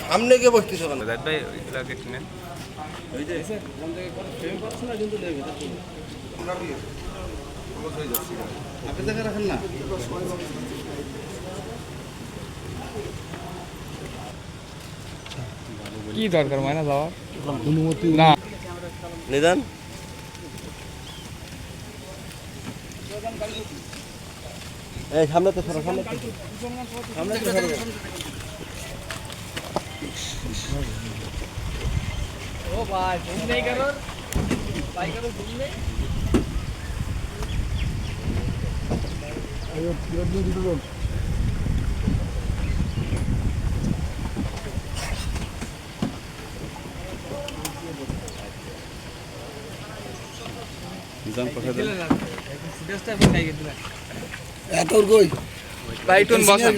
সামনে গিয়ে বসতেছো আপনি দেখে রাখেন না কি দরকার ময়না যাওয়ার অনুমতি না। নিদান? এই সামনে তো সরো সামনে সামনে তো সরো। ও ভাই ফোন নেই কারোর? ভাই কারোর ফোন নেই? ফুটেজটা এখন খাই গেছিলাম এত কই? বাইটন টুন বসা